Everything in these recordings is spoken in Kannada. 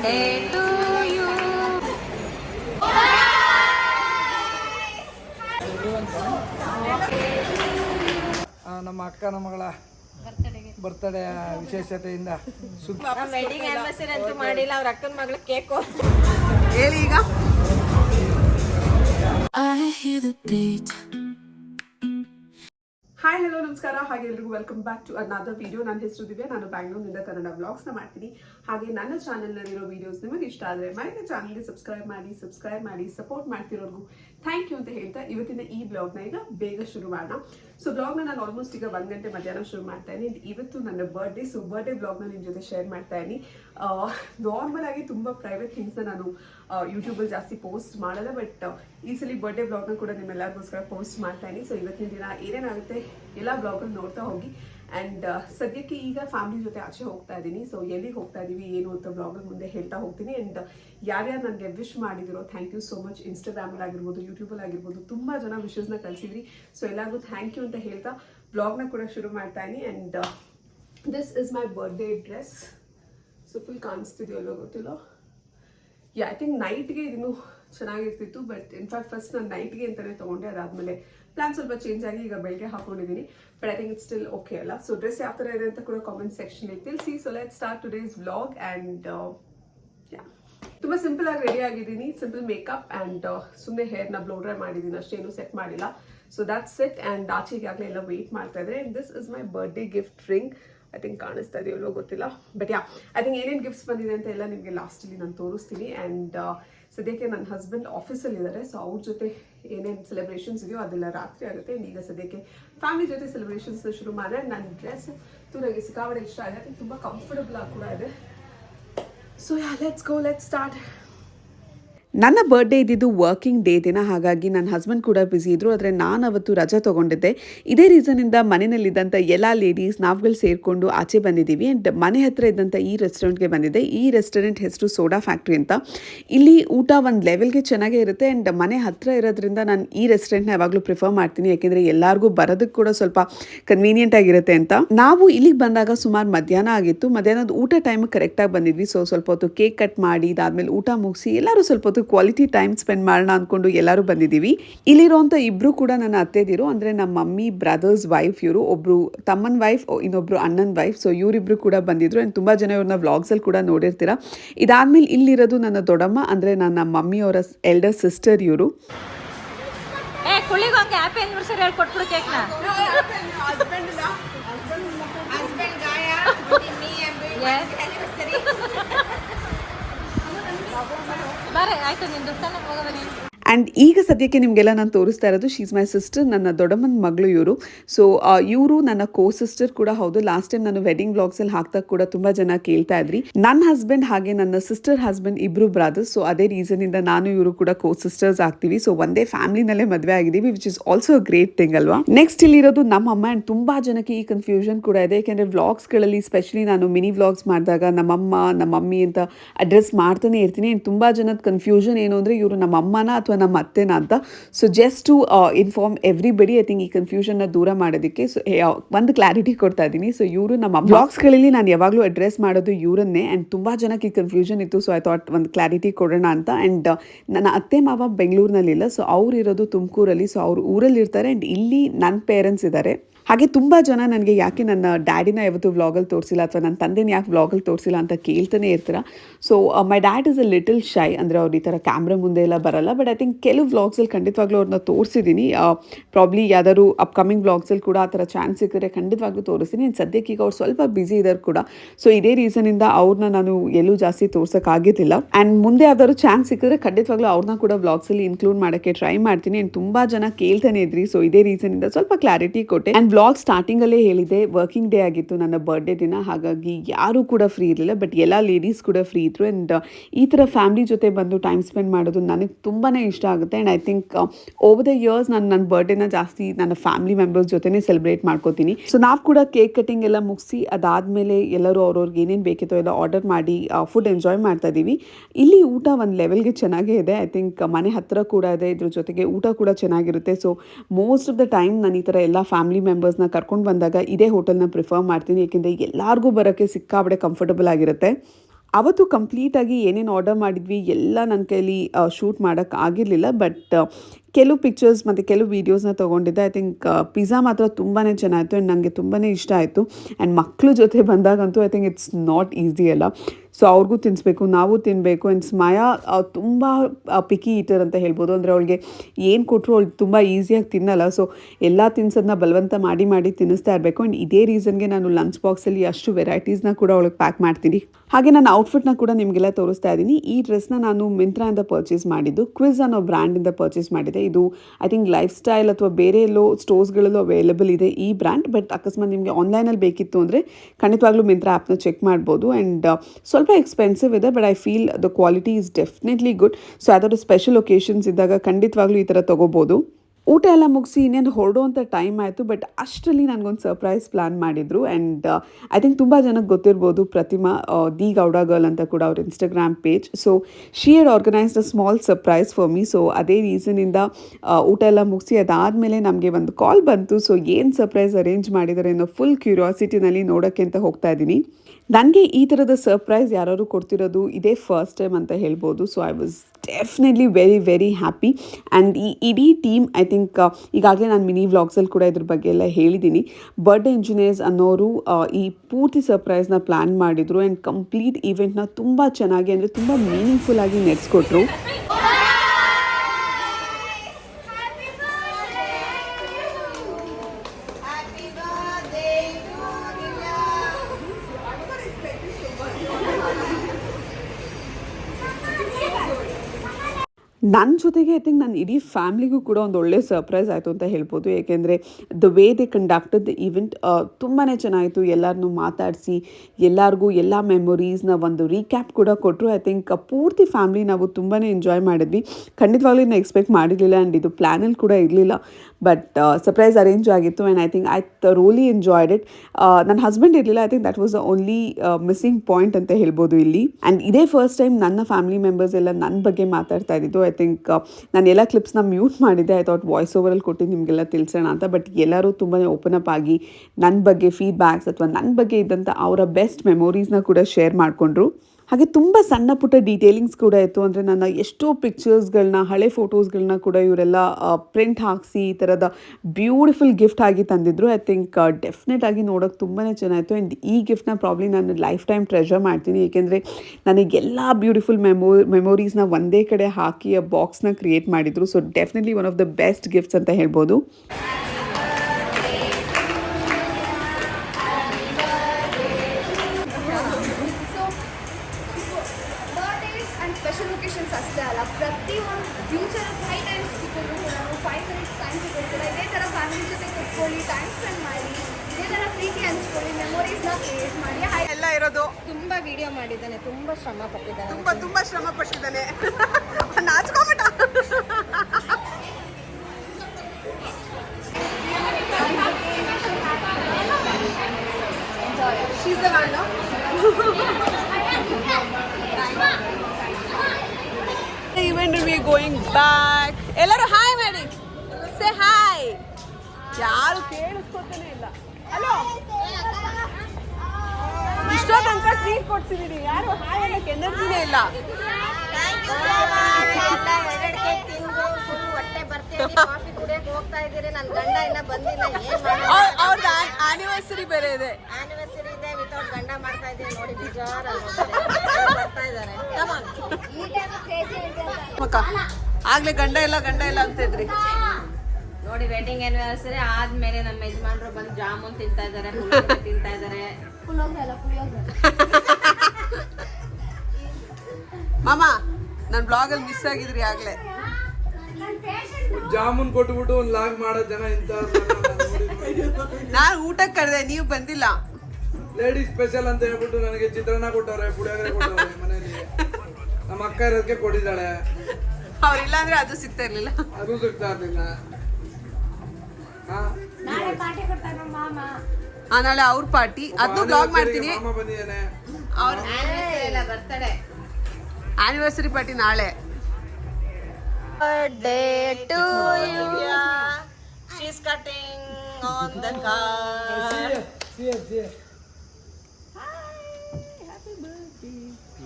ಬರ್ಡೇ ಟು ಯು ಆ, ನಮ್ಮ ಅಕ್ಕನ ಮಗಳ ಬರ್ತಡೇ ವಿಶೇಷತೆಯಿಂದ ಸುತ್ತ ವೆಡ್ಡಿಂಗ್ ಆನಿವರ್ಸರಿ ಅಂತೂ ಮಾಡಿಲ್ಲ ಅವ್ರ ಅಕ್ಕನ ಮಗಳ ಕೇಕು ಹೇಳಿ ಈಗ. I hear the beat. Hi hello ನಮಸ್ಕಾರ. ಹಾಗೆ ಎಲ್ರಿಗೂ welcome back to another video ನನ್ನ ಹೆಸರು ದಿವ್ಯಾ. ನಾನು ಬ್ಯಾಂಗ್ಳೂರಿನಿಂದ ಕನ್ನಡ ವ್ಲಾಗ್ಸ್ನ ಮಾಡ್ತೀನಿ. ಹಾಗೆ ನನ್ನ ಚಾನಲ್ನಲ್ಲಿರೋ ವೀಡಿಯೋಸ್ ನಿಮಗೆ ಇಷ್ಟ ಆದರೆ ಮನೆಯ ಚಾನಲ್ಗೆ ಸಬ್ಸ್ಕ್ರೈಬ್ ಮಾಡಿ ಸಬ್ಸ್ಕ್ರೈಬ್ ಮಾಡಿ ಸಪೋರ್ಟ್ ಮಾಡ್ತಿರೋರ್ಗೂ ಥ್ಯಾಂಕ್ ಯು ಅಂತ ಹೇಳ್ತಾ ಇವತ್ತಿನ ಈ ಬ್ಲಾಗ್ನ ಈಗ ಬೇಗ ಶುರು ಮಾಡೋಣ. ಸೊ ಬ್ಲಾಗ್ನ ನಾನು ಆಲ್ಮೋಸ್ಟ್ ಈಗ ಒಂದು ಗಂಟೆ ಮಧ್ಯಾಹ್ನ ಶುರು ಮಾಡ್ತಾ ಇದ್ದೀನಿ. ಇವತ್ತು ನನ್ನ ಬರ್ಡೇ ಸೊ ಬರ್ಡೇ ಬ್ಲಾಗ್ನ ನಿಮ್ಮ ಜೊತೆ ಶೇರ್ ಮಾಡ್ತಾ ಇದ್ದೀನಿ. ನಾರ್ಮಲ್ ಆಗಿ ತುಂಬ ಪ್ರೈವೇಟ್ ಥಿಂಗ್ಸ್ನ ನಾನು ಯೂಟ್ಯೂಬಲ್ಲಿ ಜಾಸ್ತಿ ಪೋಸ್ಟ್ ಮಾಡಲ್ಲ ಬಟ್ ಈ ಸಲ ಬರ್ಡೇ ಬ್ಲಾಗ್ನ ಕೂಡ ನಿಮ್ಮೆಲ್ಲರಿಗೋಸ್ಕರ ಪೋಸ್ಟ್ ಮಾಡ್ತಾ ಇದ್ದೀನಿ. ಸೊ ಇವತ್ತಿನ ದಿನ ಏನೇನಾಗುತ್ತೆ ಎಲ್ಲ ಬ್ಲಾಗ್ನ ನೋಡ್ತಾ ಹೋಗಿ. ಆ್ಯಂಡ್ ಸದ್ಯಕ್ಕೆ ಈಗ ಫ್ಯಾಮಿಲಿ ಜೊತೆ ಆಚೆ ಹೋಗ್ತಾ ಇದ್ದೀನಿ. ಸೊ ಎಲ್ಲಿಗೆ ಹೋಗ್ತಾ ಇದ್ದೀವಿ ಏನು ಅಂತ ಬ್ಲಾಗಲ್ಲಿ ಮುಂದೆ ಹೇಳ್ತಾ ಹೋಗ್ತೀನಿ. ಆ್ಯಂಡ್ ಯಾರ್ಯಾರು ನನಗೆ ವಿಶ್ ಮಾಡಿದಿರೋ ಥ್ಯಾಂಕ್ ಯು ಸೋ ಮಚ್ ಇನ್ಸ್ಟಾಗ್ರಾಮಲ್ಲಿ ಆಗಿರ್ಬೋದು ಯೂಟ್ಯೂಬಲ್ಲಿ ಆಗಿರ್ಬೋದು, ತುಂಬ ಜನ ವಿಶಸ್ನ ಕಳಿಸಿದ್ರಿ. ಸೊ ಎಲ್ಲರಿಗೂ ಥ್ಯಾಂಕ್ ಯು ಅಂತ ಹೇಳ್ತಾ ಬ್ಲಾಗ್ನ ಕೂಡ ಶುರು ಮಾಡ್ತಾ ಇದ್ದೀನಿ. And this is my birthday dress so full ಕಾಣಿಸ್ತಿದೆಯಲ್ಲೋ ಗೊತ್ತಿಲ್ಲ? ಯಾ ಐ ಥಿಂಕ್ ನೈಟ್ಗೆ ಇದನ್ನು ಚೆನ್ನಾಗಿರ್ತಿತ್ತು. ಬಟ್ ಇನ್ಫ್ಯಾಕ್ಟ್ ಫಸ್ಟ್ ನಾನು ನೈಟ್ಗೆ ಅಂತಲೇ ತೊಗೊಂಡೆ. ಅದಾದಮೇಲೆ ಪ್ಲಾನ್ ಸ್ವಲ್ಪ ಚೇಂಜ್ ಆಗಿ ಈಗ ಬೆಳಗ್ಗೆ ಹಾಕೊಂಡಿದ್ದೀನಿ but I think it still okay ಅಲ್ಲ. ಸೊ ಡ್ರೆಸ್ ಯಾವ ಥರ ಇದೆ ಅಂತ ಕೂಡ ಕಾಮೆಂಟ್ ಸೆಕ್ಷನ್ ತಿಳಿಸಿ so let start today's vlog and yeah ತುಂಬ ಸಿಂಪಲ್ ಆಗಿ ರೆಡಿ ಆಗಿದ್ದೀನಿ. ಸಿಂಪಲ್ ಮೇಕಪ್ ಆ್ಯಂಡ್ ಸುಮ್ಮನೆ ಹೇರ್ನ ಬ್ಲೋ ಡ್ರೈ ಮಾಡಿದ್ದೀನಿ ಅಷ್ಟೇನು ಸೆಟ್ ಮಾಡಿಲ್ಲ. ಸೊ ದಟ್ಸ್ ಸೆಟ್ ಆ್ಯಂಡ್ ಆಚೆಗೆ ಆಗಲೇ ಎಲ್ಲ ವೆಯ್ಟ್ ಮಾಡ್ತಾ ಇದ್ದಾರೆ and this is my birthday gift ring I think ಕಾಣಿಸ್ತಾ ಇದೆಯಲ್ಲೋ ಗೊತ್ತಿಲ್ಲ. ಬಟ್ ಯಾ ಐ ಥಿಂಕ್ ಏನೇನು ಗಿಫ್ಟ್ಸ್ ಬಂದಿದೆ ಅಂತ ಎಲ್ಲ ನಿಮಗೆ ಲಾಸ್ಟಲ್ಲಿ ನಾನು ತೋರಿಸ್ತೀನಿ. ಆ್ಯಂಡ್ ಸದ್ಯಕ್ಕೆ ನನ್ನ ಹಸ್ಬೆಂಡ್ ಆಫೀಸಲ್ಲಿ ಇದ್ದಾರೆ ಸೊ ಅವ್ರ ಜೊತೆ ಏನೇನು ಸೆಲೆಬ್ರೇಷನ್ಸ್ ಇದೆಯೋ ಅದೆಲ್ಲ ರಾತ್ರಿ ಆಗುತ್ತೆ. ಈಗ ಸದ್ಯಕ್ಕೆ ಫ್ಯಾಮಿಲಿ ಜೊತೆ ಸೆಲೆಬ್ರೇಷನ್ಸ್ ಶುರು ಮಾಡಿದೆ ನನ್ನ ಡ್ರೆಸ್ ನನಗೆ ಸಿಕ್ಕಾವಡೆ ಇಷ್ಟ ಆಗುತ್ತೆ. ತುಂಬ ಕಂಫರ್ಟಬಲ್ ಆಗಿ ಕೂಡ ಇದೆ. So yeah let's go let's start ನನ್ನ ಬರ್ಡೇ ಇದ್ದಿದ್ದು ವರ್ಕಿಂಗ್ ಡೇ ದಿನ. ಹಾಗಾಗಿ ನನ್ನ ಹಸ್ಬೆಂಡ್ ಕೂಡ ಬ್ಯುಸಿ ಇದ್ರು. ಆದರೆ ನಾನು ಅವತ್ತು ರಜಾ ತೊಗೊಂಡಿದ್ದೆ. ಇದೇ ರೀಸನಿಂದ ಮನೆಯಲ್ಲಿದ್ದಂಥ ಎಲ್ಲ ಲೇಡೀಸ್ ನಾವುಗಳು ಸೇರಿಕೊಂಡು ಆಚೆ ಬಂದಿದ್ದೀವಿ. ಆ್ಯಂಡ್ ಮನೆ ಹತ್ತಿರ ಇದ್ದಂಥ ಈ ರೆಸ್ಟೋರೆಂಟ್ಗೆ ಬಂದಿದ್ದೆ. ಈ ರೆಸ್ಟೋರೆಂಟ್ ಹೆಸರು ಸೋಡಾ ಫ್ಯಾಕ್ಟ್ರಿ ಅಂತ. ಇಲ್ಲಿ ಊಟ ಒಂದು ಲೆವೆಲ್ಗೆ ಚೆನ್ನಾಗೇ ಇರುತ್ತೆ. ಆ್ಯಂಡ್ ಮನೆ ಹತ್ತಿರ ಇರೋದ್ರಿಂದ ನಾನು ಈ ರೆಸ್ಟೋರೆಂಟ್ನ ಯಾವಾಗಲೂ ಪ್ರಿಫರ್ ಮಾಡ್ತೀನಿ. ಯಾಕೆಂದರೆ ಎಲ್ಲರಿಗೂ ಬರೋದಕ್ಕೆ ಕೂಡ ಸ್ವಲ್ಪ ಕನ್ವೀನಿಯೆಂಟ್ ಆಗಿರುತ್ತೆ ಅಂತ. ನಾವು ಇಲ್ಲಿಗೆ ಬಂದಾಗ ಸುಮಾರು ಮಧ್ಯಾಹ್ನ ಆಗಿತ್ತು. ಮಧ್ಯಾಹ್ನದ ಊಟ ಟೈಮ್ ಕರೆಕ್ಟಾಗಿ ಬಂದಿದ್ವಿ. ಸೊ ಸ್ವಲ್ಪ ಹೊತ್ತು ಕೇಕ್ ಕಟ್ ಮಾಡಿ ಇದಾದಮೇಲೆ ಊಟ ಮುಗಿಸಿ ಎಲ್ಲರೂ ಸ್ವಲ್ಪ ಕ್ವಾಲಿಟಿ ಟೈಮ್ ಸ್ಪೆಂಡ್ ಮಾಡೋಣ ಅಂದ್ಕೊಂಡು ಎಲ್ಲರೂ ಬಂದಿದ್ದೀವಿ. ಇಲ್ಲಿರೋಂಥ ಇಬ್ಬರು ಕೂಡ ನನ್ನ ಅತ್ತೆದಿರು ಅಂದರೆ ನಮ್ಮ ಮಮ್ಮಿ ಬ್ರದರ್ಸ್ ವೈಫ್ ಇವರು ಒಬ್ಬರು ತಮ್ಮನ ವೈಫ್ ಇನ್ನೊಬ್ಬರು ಅಣ್ಣನ ವೈಫ್ ಸೊ ಇವರಿಬ್ಬರು ಕೂಡ ಬಂದಿದ್ರು. ಆ್ಯಂಡ್ ತುಂಬ ಜನ ಇವ್ರನ್ನ ವ್ಲಾಗ್ಸಲ್ಲಿ ಕೂಡ ನೋಡಿರ್ತೀರ. ಇದಾದಮೇಲೆ ಇಲ್ಲಿರೋದು ನನ್ನ ದೊಡ್ಡಮ್ಮ ಅಂದರೆ ನನ್ನ ಮಮ್ಮಿಯವರ ಎಲ್ಡರ್ ಸಿಸ್ಟರ್ ಇವರು. ಏ ಬಾರೆ ಆಯ್ತು ನಿಂದು ತಾನೆ ಹೋಗ ಬನ್ನಿ ಆ್ಯಂಡ್ ಈಗ ಸದ್ಯಕ್ಕೆ ನಿಮಗೆಲ್ಲ ನಾನು ತೋರಿಸ್ತಾ ಇರೋದು ಶೀಸ್ ಮೈ ಸಿಸ್ಟರ್ ನನ್ನ ದೊಡ್ಡಮ್ಮನ ಮಗಳು ಇವರು. ಸೊ ಇವರು ನನ್ನ ಕೋ ಸಿಸ್ಟರ್ ಕೂಡ ಹೌದು. ಲಾಸ್ಟ್ ಟೈಮ್ ನಾನು ವೆಡ್ಡಿಂಗ್ ಬ್ಲಾಗ್ಸಲ್ಲಿ ಹಾಕ್ತಾ ಕೂಡ ತುಂಬಾ ಜನ ಕೇಳ್ತಾ ಇದ್ರಿ. ನನ್ನ ಹಸ್ಬೆಂಡ್ ಹಾಗೆ ನನ್ನ ಸಿಸ್ಟರ್ ಹಸ್ಬೆಂಡ್ ಇಬ್ರು ಬ್ರಾದರ್ಸ್ ಸೊ ಅದೇ ರೀಸನ್ ಇಂದ ನಾನು ಇವರು ಕೂಡ ಕೋ ಸಿಸ್ಟರ್ಸ್ ಆಗ್ತೀವಿ. ಸೊ ಒಂದೇ ಫ್ಯಾಮಿಲಿನಲ್ಲೇ ಮದುವೆ ಆಗಿದ್ದೀವಿ which is also great thing ಅಲ್ವಾ? ನೆಕ್ಸ್ಟ್ ಇಲ್ಲಿರೋದು ನಮ್ಮ ಅಮ್ಮ ಆ್ಯಂಡ್ ತುಂಬಾ ಜನಕ್ಕೆ ಈ ಕನ್ಫ್ಯೂಷನ್ ಕೂಡ ಇದೆ. ಯಾಕೆಂದರೆ ವ್ಲಾಗ್ಸ್ಗಳಲ್ಲಿ ಸ್ಪೆಷಲಿ ನಾನು ಮಿನಿ ವ್ಲಾಗ್ಸ್ ಮಾಡಿದಾಗ ನಮ್ಮಮ್ಮ ನಮ್ಮ ಮಮ್ಮಿ ಅಂತ ಅಡ್ರೆಸ್ ಮಾಡ್ತಾನೆ ಇರ್ತೀನಿ. ತುಂಬ ಜನದ ಕನ್ಫ್ಯೂಷನ್ ಏನು ಅಂದರೆ ಇವರು ನಮ್ಮ ಅಮ್ಮನ ಅಥವಾ ನಮ್ಮ ಅತ್ತೆನ ಅಂತ. So just to inform everybody I think ಈ ಕನ್ಫ್ಯೂಷನ್ನ ದೂರ ಮಾಡೋದಕ್ಕೆ ಸೊ ಒಂದು ಕ್ಲಾರಿಟಿ ಕೊಡ್ತಾ ಇದ್ದೀನಿ ಸೊ ಇವರು ನಮ್ಮ ಬ್ಲಾಗ್ಸ್ಗಳಲ್ಲಿ ನಾನು ಯಾವಾಗಲೂ ಅಡ್ರೆಸ್ ಮಾಡೋದು ಇವರನ್ನೇ. ಆ್ಯಂಡ್ ತುಂಬ ಜನಕ್ಕೆ ಈ ಕನ್ಫ್ಯೂಷನ್ ಇತ್ತು ಸೊ ಐ ಥಾಟ್ ಒಂದು ಕ್ಲಾರಿಟಿ ಕೊಡೋಣ ಅಂತ. ಆ್ಯಂಡ್ ನನ್ನ ಅತ್ತೆ ಮಾವ ಬೆಂಗಳೂರಿನಲ್ಲಿಲ್ಲ ಸೊ ಅವ್ರು ಇರೋದು ತುಮಕೂರಲ್ಲಿ. ಸೊ ಅವ್ರು ಊರಲ್ಲಿ ಇರ್ತಾರೆ ಆ್ಯಂಡ್ ಇಲ್ಲಿ ನನ್ನ ಪೇರೆಂಟ್ಸ್ ಇದ್ದಾರೆ. ಹಾಗೆ ತುಂಬ ಜನ ನನಗೆ ಯಾಕೆ ನನ್ನ ಡ್ಯಾಡಿನ ಯಾವತ್ತು ವ್ಲಾಗಲ್ಲಿ ತೋರಿಸಿಲ್ಲ ಅಥವಾ ನನ್ನ ತಂದೆನ ಯಾಕೆ ವ್ಲಾಗಲ್ಲಿ ತೋರಿಸಿಲ್ಲ ಅಂತ ಕೇಳ್ತಾನೆ ಇರ್ತೀರ? So my dad is a little shy ಅಂದರೆ ಅವ್ರು ಈ ಥರ ಕ್ಯಾಮ್ರ ಮುಂದೆ ಎಲ್ಲ ಬರಲ್ಲ ಬಟ್ ಐ ಥಿಂಕ್ ಕೆಲವು ವ್ಲಾಗ್ಸಲ್ಲಿ ಖಂಡಿತವಾಗ್ಲೂ ಅವ್ರನ್ನ ತೋರಿಸಿದ್ದೀನಿ ಪ್ರಾಬ್ಲಿ ಯಾವ್ದಾದ್ರು ಅಪ್ಕಮಿಂಗ್ ವ್ಲಾಗ್ಸಲ್ಲಿ ಕೂಡ ಆ ಥರ ಚಾನ್ಸ್ ಸಿಕ್ಕಿದ್ರೆ ಖಂಡಿತವಾಗ್ಲೂ ತೋರಿಸ್ತೀನಿ. ಆ್ಯಂಡ್ ಸದ್ಯಕ್ಕೆ ಈಗ ಅವ್ರು ಸ್ವಲ್ಪ ಬ್ಯುಸಿ ಇದ್ದಾರೆ ಕೂಡ. ಸೊ ಇದೇ ರೀಸನಿಂದ ಅವ್ರನ್ನ ನಾನು ಎಲ್ಲೂ ಜಾಸ್ತಿ ತೋರ್ಸೋಕ್ಕಾಗಿದ್ದಿಲ್ಲ ಆ್ಯಂಡ್ ಮುಂದೆ ಯಾವ್ದಾದ್ರು ಚಾನ್ಸ್ ಸಿಕ್ಕಿದ್ರೆ ಖಂಡಿತವಾಗ್ಲೂ ಅವ್ರನ್ನ ಕೂಡ ವ್ಲಾಗ್ಸಲ್ಲಿ ಇನ್ಕ್ಲೂಡ್ ಮಾಡೋಕ್ಕೆ ಟ್ರೈ ಮಾಡ್ತೀನಿ. ಆ್ಯಂಡ್ ತುಂಬ ಜನ ಕೇಳ್ತಾನೆ ಇದ್ರಿ. ಸೊ ಇದೇ ರೀಸನಿಂದ ಸ್ವಲ್ಪ ಕ್ಲಾರಿಟಿ ಕೊಟ್ಟೆ. ಆ್ಯಂಡ್ ಬ್ಲಾಗ್ ಸ್ಟಾರ್ಟಿಂಗಲ್ಲೇ ಹೇಳಿದೆ ವರ್ಕಿಂಗ್ ಡೇ ಆಗಿತ್ತು ನನ್ನ ಬರ್ಡೇ ದಿನ, ಹಾಗಾಗಿ ಯಾರೂ ಕೂಡ ಫ್ರೀ ಇರಲಿಲ್ಲ ಬಟ್ ಎಲ್ಲ ಲೇಡೀಸ್ ಕೂಡ ಫ್ರೀ ಇದ್ದರು ಆ್ಯಂಡ್ ಈ ಥರ ಫ್ಯಾಮಿಲಿ ಜೊತೆ ಬಂದು ಟೈಮ್ ಸ್ಪೆಂಡ್ ಮಾಡೋದು ನನಗೆ ತುಂಬಾ ಇಷ್ಟ ಆಗುತ್ತೆ and I think over the years ನಾನು ನನ್ನ ಬರ್ಡೇನ ಜಾಸ್ತಿ ನನ್ನ ಫ್ಯಾಮಿಲಿ ಮೆಂಬರ್ಸ್ ಜೊತೆನೇ ಸೆಲೆಬ್ರೇಟ್ ಮಾಡ್ಕೋತೀನಿ. ಸೊ ನಾವು ಕೂಡ ಕೇಕ್ ಕಟಿಂಗ್ ಎಲ್ಲ ಮುಗಿಸಿ, ಅದಾದಮೇಲೆ ಎಲ್ಲರೂ ಅವ್ರವ್ರಿಗೆ ಏನೇನು ಬೇಕಿತ್ತೋ ಎಲ್ಲ ಆರ್ಡರ್ ಮಾಡಿ ಫುಡ್ ಎಂಜಾಯ್ ಮಾಡ್ತಾ ಇದ್ದೀವಿ. ಇಲ್ಲಿ ಊಟ ಒಂದು ಲೆವೆಲ್ಗೆ ಚೆನ್ನಾಗೇ ಇದೆ. ಐ ಥಿಂಕ್ ಮನೆ ಹತ್ತಿರ ಕೂಡ ಇದೆ, ಇದ್ರ ಜೊತೆಗೆ ಊಟ ಕೂಡ ಚೆನ್ನಾಗಿರುತ್ತೆ. So most of the time ನಾನು ಈ ಥರ ಎಲ್ಲ ಫ್ಯಾಮಿಲಿ ಮೆಂಬರ್ಸ್ನ ಕರ್ಕೊಂಡು ಬಂದಾಗ ಇದೇ ಹೋಟೆಲ್ನ ಪ್ರಿಫರ್ ಮಾಡ್ತೀನಿ, ಏಕೆಂದರೆ ಎಲ್ಲರಿಗೂ ಬರೋಕ್ಕೆ ಸಿಕ್ಕಾಬಡೆ ಕಂಫರ್ಟಬಲ್ ಆಗಿರುತ್ತೆ. ಅವತ್ತು ಕಂಪ್ಲೀಟಾಗಿ ಏನೇನು ಆರ್ಡರ್ ಮಾಡಿದ್ವಿ, ಎಲ್ಲ ನನ್ನ ಕೈಲಿ ಶೂಟ್ ಮಾಡೋಕ್ಕಾಗಿರಲಿಲ್ಲ ಬಟ್ ಕೆಲವು ಪಿಕ್ಚರ್ಸ್ ಮತ್ತು ಕೆಲವು ವೀಡಿಯೋಸ್ನ ತೊಗೊಂಡಿದ್ದೆ. ಐ ಥಿಂಕ್ ಪಿಜ್ಜಾ ಮಾತ್ರ ತುಂಬಾ ಚೆನ್ನಾಯಿತು ಆ್ಯಂಡ್ ನನಗೆ ತುಂಬಾ ಇಷ್ಟ ಆಯಿತು. ಆ್ಯಂಡ್ ಮಕ್ಕಳ ಜೊತೆ ಬಂದಾಗಂತೂ I think it's not easy ಅಲ್ಲ. ಸೊ ಅವ್ರಿಗೂ ತಿನ್ನಿಸ್ಬೇಕು ನಾವು ತಿನ್ನಬೇಕು ಆ್ಯಂಡ್ ಸ್ಮಯಾ ತುಂಬ ಪಿಕಿ ಈಟರ್ ಅಂತ ಹೇಳ್ಬೋದು. ಅಂದರೆ ಅವಳಿಗೆ ಏನು ಕೊಟ್ಟರು ಅವಳು ತುಂಬ ಈಸಿಯಾಗಿ ತಿನ್ನಲ್ಲ. ಸೊ ಎಲ್ಲ ತಿನ್ಸೋದನ್ನ ಬಲವಂತ ಮಾಡಿ ಮಾಡಿ ತಿನ್ನಿಸ್ತಾ ಇರಬೇಕು. ಆ್ಯಂಡ್ ಇದೇ ರೀಸನ್ಗೆ ನಾನು ಲಂಚ್ ಬಾಕ್ಸಲ್ಲಿ ಅಷ್ಟು ವೆರೈಟೀಸ್ನ ಕೂಡ ಅವಳಿಗೆ ಪ್ಯಾಕ್ ಮಾಡ್ತೀನಿ. ಹಾಗೆ ನಾನು ಔಟ್ಫಿಟ್ನ ಕೂಡ ನಿಮಗೆಲ್ಲ ತೋರಿಸ್ತಾ ಇದ್ದೀನಿ. ಈ ಡ್ರೆಸ್ನ ನಾನು ಮಿಂತ್ರಾಯಿಂದ ಪರ್ಚೇಸ್ ಮಾಡಿದ್ದು. ಕ್ವಿಜ್ ಅನ್ನೋ ಬ್ರ್ಯಾಂಡಿಂದ ಪರ್ಚೇಸ್ ಮಾಡಿದೆ ಇದು. ಐ ಥಿಂಕ್ ಲೈಫ್ ಸ್ಟೈಲ್ ಅಥವಾ ಬೇರೆ ಎಲ್ಲೋ ಸ್ಟೋರ್ಸ್ಗಳಲ್ಲೂ ಅವೈಲಬಲ್ ಇದೆ ಈ ಬ್ರ್ಯಾಂಡ್ ಬಟ್ ಅಕಸ್ಮಾತ್ ನಿಮಗೆ ಆನ್ಲೈನಲ್ಲಿ ಬೇಕಿತ್ತು ಅಂದರೆ ಖಂಡಿತವಾಗ್ಲೂ ಮಿಂತ್ರ ಆ್ಯಪ್ನ ಚೆಕ್ ಮಾಡ್ಬೋದು. ಆ್ಯಂಡ್ ಸ್ವಲ್ಪ ಎಕ್ಸ್ಪೆನ್ಸಿವ್ ಇದೆ but I feel the quality is definitely good so ಯಾವ್ದಾದ್ರು ಸ್ಪೆಷಲ್ ಒಕೇಶನ್ಸ್ ಇದ್ದಾಗ ಖಂಡಿತವಾಗ್ಲೂ ಈ ಥರ ತೊಗೋಬೋದು. ಊಟ ಎಲ್ಲ ಮುಗಿಸಿ ಇನ್ನೇನು ಹೊರಡುವಂಥ ಟೈಮ್ ಆಯಿತು ಬಟ್ ಅಷ್ಟರಲ್ಲಿ ನನಗೊಂದು ಸರ್ಪ್ರೈಸ್ ಪ್ಲ್ಯಾನ್ ಮಾಡಿದರು. ಆ್ಯಂಡ್ ಐ ಥಿಂಕ್ ತುಂಬ ಜನಕ್ಕೆ ಗೊತ್ತಿರ್ಬೋದು ಪ್ರತಿಮಾ ಆ, ದಿ ಗೌಡ ಗರ್ಲ್ ಅಂತ ಕೂಡ ಅವ್ರ Instagram page so she are organised a small surprise for me so ಅದೇ ರೀಸನಿಂದ ಊಟ ಎಲ್ಲ ಮುಗಿಸಿ ಅದಾದಮೇಲೆ ನಮಗೆ ಒಂದು ಕಾಲ್ ಬಂತು. ಸೊ ಏನು ಸರ್ಪ್ರೈಸ್ ಅರೇಂಜ್ ಮಾಡಿದ್ದಾರೆ ಅನ್ನೋ ಫುಲ್ ಕ್ಯೂರಿಯಾಸಿಟಿನಲ್ಲಿ ನೋಡೋಕ್ಕೆ ಅಂತ ಹೋಗ್ತಾ ಇದ್ದೀನಿ. ನನಗೆ ಈ ಥರದ ಸರ್ಪ್ರೈಸ್ ಯಾರು ಕೊಡ್ತಿರೋದು ಇದೇ ಫಸ್ಟ್ ಟೈಮ್ ಅಂತ ಹೇಳ್ಬೋದು. So I was definitely very very happy and ಈ ಇಡೀ ಟೀಮ್ ಐ ಥಿಂಕ್ ಈಗಾಗಲೇ ನಾನು ಮಿನಿ ವ್ಲಾಗ್ಸಲ್ಲಿ ಕೂಡ ಇದ್ರ ಬಗ್ಗೆ ಎಲ್ಲ ಹೇಳಿದ್ದೀನಿ. ಬರ್ಡೇ ಇಂಜಿನಿಯರ್ಸ್ ಅನ್ನೋರು ಈ ಪೂರ್ತಿ ಸರ್ಪ್ರೈಸ್ನ ಪ್ಲ್ಯಾನ್ ಮಾಡಿದರು. ಆ್ಯಂಡ್ ಕಂಪ್ಲೀಟ್ ಈವೆಂಟ್ನ ತುಂಬ ಚೆನ್ನಾಗಿ, ಅಂದರೆ ತುಂಬ ಮೀನಿಂಗ್ಫುಲ್ ಆಗಿ ನಡೆಸ್ಕೊಟ್ರು. ನನ್ನ ಜೊತೆಗೆ ಐ ಥಿಂಕ್ ನನ್ನ ಇಡೀ ಫ್ಯಾಮಿಲಿಗೂ ಕೂಡ ಒಂದು ಒಳ್ಳೆ ಸರ್ಪ್ರೈಸ್ ಆಯಿತು ಅಂತ ಹೇಳ್ಬೋದು. ಏಕೆಂದರೆ the way they conducted the event ತುಂಬಾ ಚೆನ್ನಾಯಿತು ಎಲ್ಲರನ್ನೂ ಮಾತಾಡಿಸಿ, ಎಲ್ಲರಿಗೂ ಎಲ್ಲ ಮೆಮೊರೀಸ್ನ ಒಂದು ರೀಕ್ಯಾಪ್ ಕೂಡ ಕೊಟ್ಟರು ಐ ಥಿಂಕ್ ಪೂರ್ತಿ ಫ್ಯಾಮಿಲಿ ನಾವು ತುಂಬಾ ಎಂಜಾಯ್ ಮಾಡಿದ್ವಿ. ಖಂಡಿತವಾಗ್ಲೂ ಇನ್ನು ಎಕ್ಸ್ಪೆಕ್ಟ್ ಮಾಡಿರಲಿಲ್ಲ ಆ್ಯಂಡ್ ಇದು ಪ್ಲ್ಯಾನಲ್ಲಿ ಕೂಡ ಇರಲಿಲ್ಲ. ಬಟ್ ಸರ್ಪ್ರೈಸ್ ಅರೇಂಜ್ ಆಗಿತ್ತು and I think I really enjoyed it ನನ್ನ ಹಸ್ಬೆಂಡ್ ಇರಲಿಲ್ಲ. I think that was the only missing point ಅಂತ ಹೇಳ್ಬೋದು ಇಲ್ಲಿ. ಆ್ಯಂಡ್ ಇದೇ ಫಸ್ಟ್ ಟೈಮ್ ನನ್ನ ಫ್ಯಾಮಿಲಿ ಮೆಂಬರ್ಸ್ ಎಲ್ಲ ನನ್ನ ಬಗ್ಗೆ ಮಾತಾಡ್ತಾ ಇದ್ದಿದ್ದು. ಐ ಥಿಂಕ್ ನಾನು ಎಲ್ಲ ಕ್ಲಿಪ್ಸ್ನ ಮ್ಯೂಟ್ ಮಾಡಿದ್ದೆ. ಐ ಥಾಟ್ ವಾಯ್ಸ್ ಓವರಲ್ಲಿ ಕೊಟ್ಟು ನಿಮಗೆಲ್ಲ ತಿಳಿಸೋಣ ಅಂತ. ಬಟ್ ಎಲ್ಲರೂ ತುಂಬ ಓಪನ್ ಅಪ್ ಆಗಿ ನನ್ನ ಬಗ್ಗೆ ಫೀಡ್ಬ್ಯಾಕ್ಸ್ ಅಥವಾ ನನ್ನ ಬಗ್ಗೆ ಇದ್ದಂಥ ಅವರ ಬೆಸ್ಟ್ ಮೆಮೊರೀಸ್ನ ಕೂಡ ಶೇರ್ ಮಾಡಿಕೊಂಡ್ರು. ಹಾಗೆ ತುಂಬ ಸಣ್ಣ ಪುಟ್ಟ ಡೀಟೇಲಿಂಗ್ಸ್ ಕೂಡ ಇತ್ತು. ಅಂದರೆ ನನ್ನ ಎಷ್ಟೋ ಪಿಕ್ಚರ್ಸ್ಗಳನ್ನ ಹಳೆ ಫೋಟೋಸ್ಗಳನ್ನ ಕೂಡ ಇವರೆಲ್ಲ ಪ್ರಿಂಟ್ ಹಾಕಿಸಿ ಈ ಥರದ ಬ್ಯೂಟಿಫುಲ್ ಗಿಫ್ಟ್ ಆಗಿ ತಂದಿದ್ರು. ಐ ಥಿಂಕ್ ಡೆಫಿನೆಟ್ ಆಗಿ ನೋಡೋಕೆ ತುಂಬಾ ಚೆನ್ನಾಯಿತು ಆ್ಯಂಡ್ ಈ ಗಿಫ್ಟ್ನ ಪ್ರಾಬ್ಲಿ ನಾನು ಲೈಫ್ ಟೈಮ್ ಟ್ರೆಜರ್ ಮಾಡ್ತೀನಿ. ಏಕೆಂದರೆ ನನಗೆಲ್ಲ ಬ್ಯೂಟಿಫುಲ್ ಮೆಮೋ ಮೆಮೊರೀಸ್ನ ಒಂದೇ ಕಡೆ ಹಾಕಿ ಆ ಬಾಕ್ಸ್ನ ಕ್ರಿಯೇಟ್ ಮಾಡಿದರು. So definitely one of the best gifts ಅಂತ ಹೇಳ್ಬೋದು. ಮಾಡಿ ಹೈ ಎಲ್ಲ ಇರೋದು. ತುಂಬಾ ವಿಡಿಯೋ ಮಾಡಿದ್ದಾನೆ ತುಂಬಾ ಶ್ರಮ ಪಟ್ಟಿದ್ದಾನೆ. ತುಂಬಾ ತುಂಬಾ ಶ್ರಮ ಪಟ್ಟಿದ್ದಾನೆ. ನಾಚ್ಕೊಂಬಿಟ್ಟ ಶೀಸ್ ದ ಗೋಯಿಂಗ್ ಬ್ಯಾಕ್ ಎಲ್ಲರೂ ಹಾಯ್ ಮಾಡಿ ಸೇ ಹಾಯ್ ಯಾರು ಕೇಳಿಸ್ಕೊತಾನೆ ಇಲ್ಲ. ಹಲೋ ಇಷ್ಟೋ ತನಕ ಟ್ರೀಟ್ ಕೊಡ್ತಿದ್ದೀನಿ ಯಾರು ಹಾಯ್ ಅನ್ನಕ್ಕೆ ಎನರ್ಜಿನೇ ಇಲ್ಲ. ಅವ್ರದ್ದು ಆನಿವರ್ಸರಿ ಬೇರೆ ಇದೆ. ಆನಿವರ್ಸರಿ ಇದೆ ವಿತೌಟ್ ಗಂಡ ಮಾಡ್ತಾ ಇದ್ದೀನಿ. ನೋಡಿ ಬೇಜಾರ ಬರ್ತಾ ಇದ್ದಾರೆ. ಆಗ್ಲೇ ಗಂಡ ಇಲ್ಲ ಗಂಡ ಇಲ್ಲ ಅಂತ ಇದ್ರಿ. ನೋಡಿ ವೆಡ್ಡಿಂಗ್ ಆನಿವರ್ಸರಿ ಆದ್ಮೇಲೆ ನಮ್ಮ ಯಜಮಾನರು ಬಂದು ಜಾಮೂನ್ ತಿಂತಾ ಇದಾರೆ ಪುಳಿಯೋಗರೆ ತಿಂತಾ ಇದಾರೆ. ಮಾಮ ನನ್ನ ಬ್ಲಾಗಲ್ಲಿ ಮಿಸ್ ಆಗಿದ್ರಿ ಆಗ್ಲೇ. ಜಾಮೂನ್ ಕೊಟ್ಬಿಟ್ಟು ಒಂದು ಲಾಗ್ ಮಾಡೋ ಜನ ಇಂತ ನಾನು ಊಟಕ್ಕೆ ಕರೆದೆ ನೀವು ಬಂದಿಲ್ಲ. ಲೇಡಿ ಸ್ಪೆಷಲ್ ಅಂತ ಹೇಳ್ಬಿಟ್ಟು ನನಗೆ ಚಿತ್ರಾನ್ನ ಕೊಟ್ಟವ್ರೆ ಪುಳಿಯೋಗರೆ ಕೊಟ್ಟವ್ರೆ ಮನೇಲಿ ನಮ್ಮ ಅಕ್ಕ ಇರೋದಕ್ಕೆ ಕೊಟ್ಟಿದ್ದಾಳೆ. ಅವ್ರಿಲ್ಲ ಅಂದ್ರೆ ಅದು ಸಿಗ್ತಾ ಇರ್ಲಿಲ್ಲ. ಅದು ಸಿಗ್ತಾ ಇರ್ಲಿಲ್ಲ. ಆ, ನಾಳೆ ಅವ್ರ ಪಾರ್ಟಿ. ಅದನ್ನು ಬ್ಲಾಗ್ ಮಾಡ್ತೀನಿ. ಅವ್ರ ಆನಿವರ್ಸರಿ ಪಾರ್ಟಿ ನಾಳೆ. Birthday to you she's cutting on the car.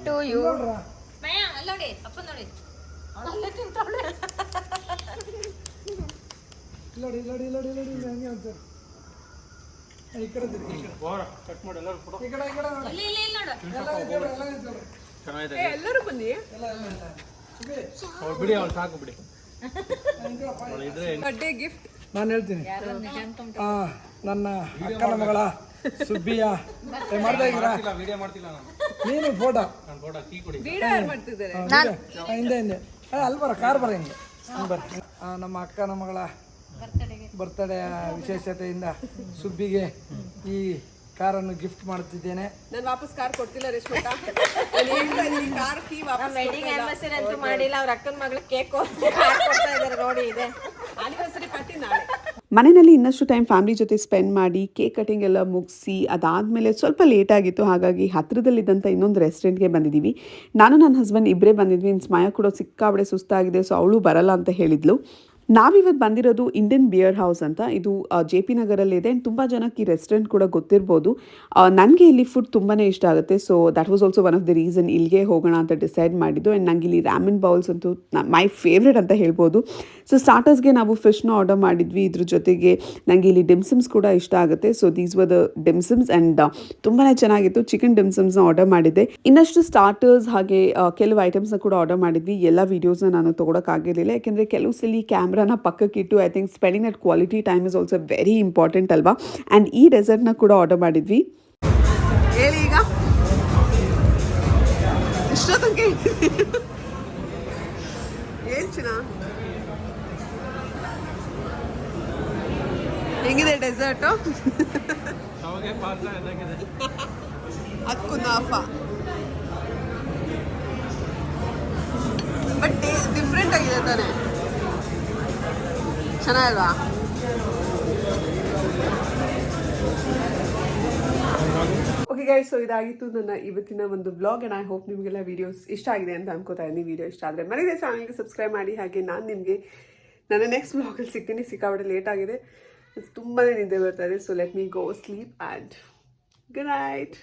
To you ಮಯ ಅಲ್ಲಿ ನೋಡಿ ಅಪ್ಪ ನೋಡಿ. ಅಲ್ಲೇ ತಿಂತಾಳೆ ನೋಡಿ ಲಡಿ ಲಡಿ ಲಡಿ ಹಂಗೆ ಅಂತಾರೆ. ಈ ಕಡೆ ತಿರ್ಗಿ. ಈ ಕಡೆ ಈ ಕಡೆ ನೋಡಿ. ಇಲ್ಲಿ ಇಲ್ಲಿ ಇಲ್ಲಿ ನೋಡು. ಎಲ್ಲ ಎಲ್ಲ. ಏ, ಎಲ್ಲರೂ ಬನ್ನಿ. ಬಿಡಿ ಅವ್ರು ಸಾಕು ಬಿಡಿ. ಬರ್ಡೇ ಗಿಫ್ಟ್ ನಾನು ಹೇಳ್ತೀನಿ. ಆ ನನ್ನ ಅಕ್ಕನ ಮಗಳ ಸುಬ್ಬಿಯ. ಏ, ಮಾಡ್ತಾ ಇದ್ದೀರಾ? ವಿಡಿಯೋ ಮಾಡ್ತಿಲ್ಲ ನಾನು. ನೀನು ಫೋಟೋ ನಾನು ಫೋಟೋ ಕೀ ಕೊಡಿ. ವಿಡಿಯೋ ಯಾರು ಮಾಡ್ತಿದ್ದಾರೆ? ಹಿಂದೆ ಹಿಂದೆ. ಅಲ್ಲಿ ಬರ ಕಾರ್ ಬರ ಹಿಂದೆ ಹಿಂಗೆ ಬರ ಆ, ನಮ್ಮ ಅಕ್ಕನ ಮಗಳ ಬರ್ತಡೆಯ ವಿಶೇಷತೆಯಿಂದ ಸುಬ್ಬಿಗೆ ಈ ಕಾರನ್ನು ಗಿಫ್ಟ್ ಮಾಡುತ್ತಿದ್ದೇನೆ. ನಾನು ವಾಪಸ್ ಕಾರ್ ಕೊಡ್ತಿಲ್ಲ ರೇಷ್ಮಂತ ಕಾರ್ ಕೀ ವಾಪಸ್ ವೆಡ್ಡಿಂಗ್ ಆನಿವರ್ಸರಿ ಅಂತೂ ಮಾಡಿಲ್ಲ ಅವ್ರ ಅಕ್ಕನ ಮಗಳು ಕೇಕ್ ಕೊಡ್ತಾ ನೋಡಿ ಇದೆ. ಆನಿವರ್ಸರಿ ಪಾರ್ಟಿ ನಾಳೆ. ಮನೆಯಲ್ಲಿ ಇನ್ನಷ್ಟು ಟೈಮ್ ಫ್ಯಾಮಿಲಿ ಜೊತೆ ಸ್ಪೆಂಡ್ ಮಾಡಿ ಕೇಕ್ ಕಟಿಂಗ್ ಎಲ್ಲ ಮುಗಿಸಿ ಅದಾದಮೇಲೆ ಸ್ವಲ್ಪ ಲೇಟ್ ಆಗಿತ್ತು ಹಾಗಾಗಿ ಹತ್ತಿರದಲ್ಲಿದ್ದಂಥ ಇನ್ನೊಂದು ರೆಸ್ಟೋರೆಂಟ್ಗೆ ಬಂದಿದ್ದೀವಿ. ನಾನು ನನ್ನ ಹಸ್ಬೆಂಡ್ ಇಬ್ಬರೇ ಬಂದಿದ್ವಿ. ಇನ್ಸ್ ಸ್ಮಯ ಕೂಡ ಸಿಕ್ಕಾಬಡೆ ಸುಸ್ತಾಗಿದೆ ಸೊ ಅವಳು ಬರಲ್ಲ ಅಂತ ಹೇಳಿದ್ಲು. ನಾವಿವತ್ತು ಬಂದಿರೋದು ಇಂಡಿಯನ್ ಬಿಯರ್ ಹೌಸ್ ಅಂತ. ಇದು ಜೆ ಪಿ ನಗರಲ್ಲಿದೆ ಆ್ಯಂಡ್ ತುಂಬ ಜನಕ್ಕೆ ಈ ರೆಸ್ಟೋರೆಂಟ್ ಕೂಡ ಗೊತ್ತಿರ್ಬೋದು. ನನಗೆ ಇಲ್ಲಿ ಫುಡ್ ತುಂಬಾ ಇಷ್ಟ ಆಗುತ್ತೆ. So that was also one of the reason ಇಲ್ಲಿಗೆ ಹೋಗೋಣ ಅಂತ ಡಿಸೈಡ್ ಮಾಡಿದ್ದು. ಆ್ಯಂಡ್ ನಂಗೆ ಇಲ್ಲಿ ರ್ಯಾಮನ್ ಬೌಲ್ಸ್ ಅಂತೂ ಮೈ ಫೇವ್ರೆಟ್ ಅಂತ ಹೇಳ್ಬೋದು. ಸೊ ಸ್ಟಾರ್ಟರ್ಸ್ಗೆ ನಾವು ಫಿಶ್ನ ಆರ್ಡರ್ ಮಾಡಿದ್ವಿ. ಇದ್ರ ಜೊತೆಗೆ ನನಗೆ ಇಲ್ಲಿ ಡಿಮ್ಸಮ್ಸ್ ಕೂಡ ಇಷ್ಟ ಆಗುತ್ತೆ. So these were the dimsums and ತುಂಬಾ ಚೆನ್ನಾಗಿತ್ತು. ಚಿಕನ್ ಡಿಮ್ಸಮ್ಸ್ನ ಆರ್ಡರ್ ಮಾಡಿದ್ದೆ. ಇನ್ನಷ್ಟು ಸ್ಟಾರ್ಟರ್ಸ್ ಹಾಗೆ ಕೆಲವು ಐಟಮ್ಸ್ನ ಕೂಡ ಆರ್ಡರ್ ಮಾಡಿದ್ವಿ. ಎಲ್ಲ ವೀಡಿಯೋಸ್ನ ನಾನು ತೊಗೊಳಕ್ಕಾಗಿರಲಿಲ್ಲ ಯಾಕೆಂದರೆ ಕೆಲವು ಸಲ ಕ್ಯಾಮ್ರಾನ ಪಕ್ಕಕ್ಕಿಟ್ಟು I think spending at quality time is also very important ಅಲ್ವಾ? ಆ್ಯಂಡ್ ಈ ಡೆಸರ್ಟ್ನ ಕೂಡ ಆರ್ಡರ್ ಮಾಡಿದ್ವಿ. ಹೇಳಿ ಈಗ. ಇಷ್ಟೊತ್ತಂಗೆ. ಚಿನ್ನ? ಹೆಂಗಿದೆ ಡೆಸರ್ಟು ಅದಕ್ಕೂ ಬಟ್ ಡಿಫ್ರೆಂಟ್ ಆಗಿದೆ ತಾನೆ. ಚೆನ್ನಾಗಲ್ವಾ? ಓಕೆ ಗೈಸ್ ಸೊ ಇದಾಗಿತ್ತು ನನ್ನ ಇವತ್ತಿನ ಒಂದು ಬ್ಲಾಗ್ ಆ್ಯಂಡ್ ಐ ಹೋಪ್ ನಿಮಗೆಲ್ಲ ವೀಡಿಯೋಸ್ ಇಷ್ಟ ಆಗಿದೆ ಅಂತ ಅನ್ಕೋತಾ ಇದ್ದೀನಿ. ವೀಡಿಯೋ ಇಷ್ಟ ಆದರೆ ಮನೆಗೆ ಚಾನಲ್ಗೆ ಸಬ್ಸ್ಕ್ರೈಬ್ ಮಾಡಿ. ಹಾಗೆ ನಾನು ನಿಮಗೆ ನನ್ನ ನೆಕ್ಸ್ಟ್ ಬ್ಲಾಗಲ್ಲಿ ಸಿಗ್ತೀನಿ. ಸಿಕ್ಕಾಪಟ್ಟೆ ಲೇಟ್ ಆಗಿದೆ. ತುಂಬಾ ನಿದ್ದೆ ಬರ್ತಾ ಇದೆ. So let me go sleep and good night